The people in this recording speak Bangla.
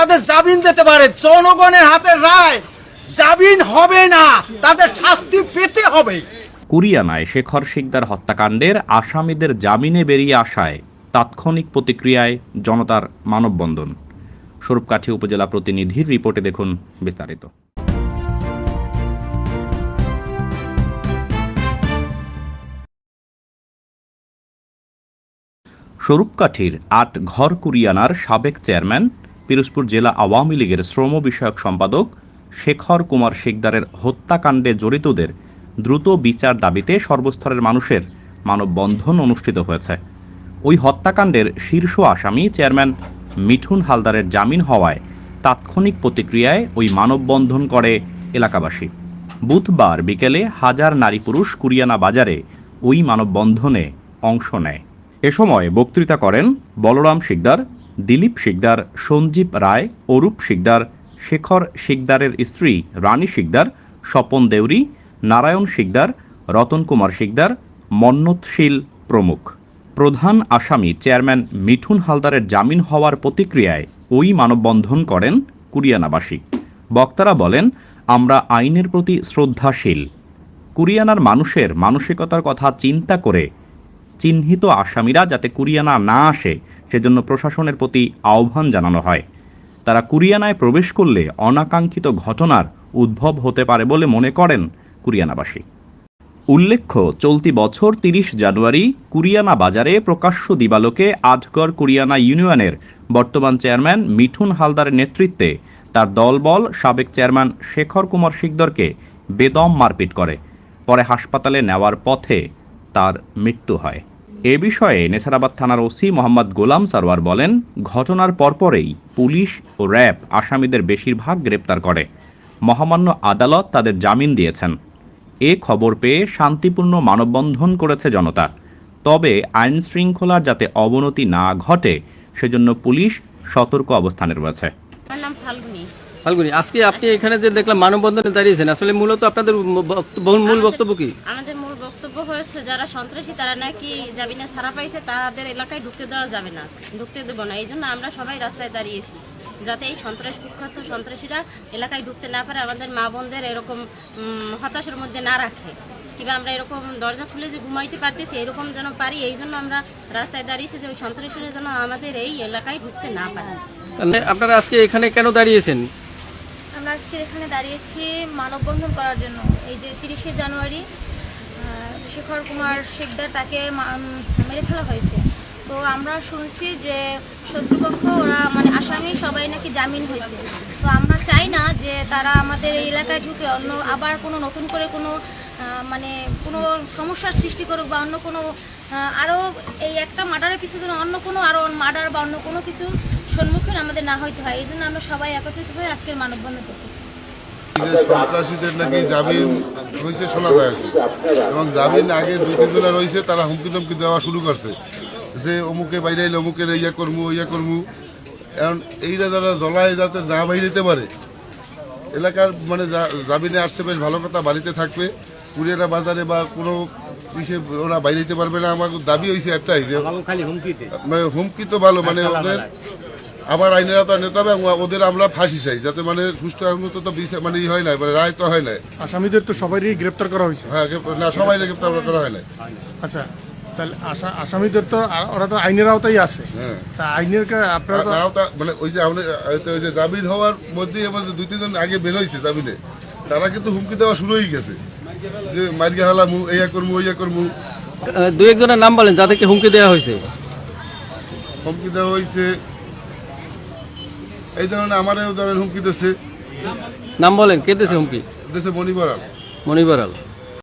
তাদের জামিন দিতে পারে। জনগণের হাতে রায়। জামিন হবে না, তাদের শাস্তি পেতে হবে। কুরিয়ানায় শেখর শিকদার হত্যাকাণ্ডের আসামিদের জামিনে বেরিয়ে আসায় তাৎক্ষণিক প্রতিক্রিয়ায় জনতার মানববন্ধন। স্বরূপকাঠি উপজেলা প্রতিনিধির রিপোর্টে দেখুন বিস্তারিত। স্বরূপকাঠির আট ঘর কুরিয়ানার সাবেক চেয়ারম্যান পিরোজপুর জেলা আওয়ামী লীগের শ্রম বিষয়ক সম্পাদক শেখর কুমার শিকদারের হত্যাকাণ্ডে জড়িতদের দ্রুত বিচার দাবিতে সর্বস্তরের মানুষের মানববন্ধন অনুষ্ঠিত হয়েছে। ওই হত্যাকাণ্ডের শীর্ষ আসামি চেয়ারম্যান মিঠুন হালদারের জামিন হওয়ায় তাৎক্ষণিক প্রতিক্রিয়ায় ওই মানববন্ধন করে এলাকাবাসী। বুধবার বিকেলে হাজার নারী পুরুষ কুরিয়ানা বাজারে ওই মানববন্ধনে অংশ নেয়। এ সময় বক্তৃতা করেন বলরাম শিকদার দিলীপ শিকদার, সঞ্জীব রায়, অরূপ শিকদার, শেখর শিকদারের স্ত্রী রানী শিকদার, স্বপন দেউরি, নারায়ণ শিকদার, রতন কুমার শিকদার মন্নতশীল প্রমুখ। প্রধান আসামি চেয়ারম্যান মিঠুন হালদারের জামিন হওয়ার প্রতিক্রিয়ায় ওই মানববন্ধন করেন কুরিয়ানাবাসী। বক্তারা বলেন, আমরা আইনের প্রতি শ্রদ্ধাশীল। কুরিয়ানার মানুষের মানসিকতার কথা চিন্তা করে চিহ্নিত আসামিরা যাতে কুরিয়ানা না আসে, সেজন্য প্রশাসনের প্রতি আহ্বান জানানো হয়। তারা কুরিয়ানায় প্রবেশ করলে অনাকাঙ্ক্ষিত ঘটনার উদ্ভব হতে পারে বলে মনে করেন কুরিয়ানাবাসী। উল্লেখ্য, চলতি বছর তিরিশ জানুয়ারি কুরিয়ানা বাজারে প্রকাশ্য দিবালোকে আটগড় কুরিয়ানা ইউনিয়নের বর্তমান চেয়ারম্যান মিঠুন হালদারের নেতৃত্বে তার দলবল সাবেক চেয়ারম্যান শেখর কুমার শিকদরকে বেদম মারপিট করে। পরে হাসপাতালে নেওয়ার পথে তার মৃত্যু হয়। এ বিষয়ে নেসারাবাদ থানার ওসি মোহাম্মদ গোলাম সারওয়ার বলেন ঘটনার পরপরেই পুলিশ ও র্যাব আসামিদের বেশিরভাগ গ্রেপ্তার করে। মহামান্য আদালত তাদের জামিন দিয়েছেন। এ খবর পেয়ে শান্তিপূর্ণ মানববন্ধন করেছে জনতা। তবে আইন শৃঙ্খলার যাতে অবনতি না ঘটে সেজন্য পুলিশ সতর্ক অবস্থানে রয়েছে। আমার নাম ফাল্গুনি। ফাল্গুনি আজকে আপনি এখানে যে দেখলাম মানববন্ধনে দাঁড়িয়েছেন আসলে মূলত আপনাদের মূল বক্তব্য কি? আমাদের মূল বক্তব্য হয়েছে যারা সন্ত্রাসী তারা নাকি জামিনে ছাড়া পাইছে তাদের এলাকায় ঢুকতে দেওয়া যাবে না ঢুকতে দেবো না। এই জন্য আমরা সবাই রাস্তায় দাঁড়িয়েছি যাতে এই সন্ত্রাস কুখ্যাত সন্ত্রাসীরা এলাকায় ঢুকতে না পারে আমাদের মা বোনদের এরকম হতাশার মধ্যে না রাখে। কিংবা আমরা এরকম দরজা খুলে যে ঘুমাইতে পারতেছি এরকম যেন পারি এই জন্য আমরা রাস্তায় দাঁড়িয়েছি যে ওই সন্ত্রাসীরা যেন আমাদের এই এলাকায় ঢুকতে না পারে। আপনারা আজকে এখানে কেন দাঁড়িয়েছেন? আমরা আজকে এখানে দাঁড়িয়েছি মানববন্ধন করার জন্য। এই যে তিরিশে জানুয়ারি শেখর কুমার শিকদার তাকে মেরে ফেলা হয়েছে। তো আমরা শুনছি যে শত্রুপক্ষ, ওরা মানে আসামি সবাই নাকি জামিন হয়েছে। তো আমরা চাই না যে তারা আমাদের এই এলাকায় ঢুকে অন্য আবার কোনো নতুন করে কোনো মানে কোনো সমস্যার সৃষ্টি করুক বা অন্য কোনো আরও এই একটা মার্ডারের পিছু যেন অন্য কোনো আরও মার্ডার বা অন্য কোনো কিছু সম্মুখীন আমাদের না হইতে হয়। এই জন্য আমরা সবাই একত্রিত হয়ে আজকের মানববন্ধন করতেছি। সন্ত্রাসীদের নাকি জামিন হয়েছে শোনা যায়। এবং জামিন আগে দুই তিন দিনের রয়েছে তারা হুমকি ধমকি দেওয়া শুরু করছে। যে অমুকে বাইরে এলে অমুকের ইয়া করমু ইয়া করমু। এখন এইটা যারা জলায় যাতে না বাইরেতে পারে এলাকার মানে জামিনে আসছে বেশ ভালো কথা বাড়িতে থাকবে। কুড়িয়ানা বাজারে বা কোনো ইসে ওরা বাইরেতে পারবে না। আমার দাবি হয়েছে একটাই যে মানে হুমকি তো ভালো মানে ওদের আবার আইনের আওতায় নিতে হবে এবং ওদের আমরা ফাঁসি চাই যাতে মানে সুষ্ঠু মতো তো বিচার মানে ই হয় না মানে রায় তো হয় না আসামিদের তো সবারই গ্রেপ্তার করা হয়েছে। হ্যাঁ না সবাই গ্রেপ্তার করা হয় না আচ্ছা তাহলে আসা- আসামিদের তো ওরা তো আইনের আওতায় আছে। হ্যাঁ। তা আইনের কা- আপনারা আওতা- মানে ওই যে আমাদের হয়তো ওই যে জামিন হওয়ার মধ্যেই আমাদের দুই তিনজন আগে বের হয়েছে জামিনে। তারা কিন্তু হুমকি দেওয়া শুরু হয়ে গেছে। যে মারিয়া হালামু ইয়া করমু ইয়া করমু। দু একজনের নাম বলেন যাদেরকে হুমকি দেওয়া হয়েছে। হুমকি দেওয়া হয়েছে এই ধরনের আমারও ধরেন হুমকি দিচ্ছে। নাম বলেন কে দিয়েছে হুমকি? দেশে মণিবরাল মণিবরাল।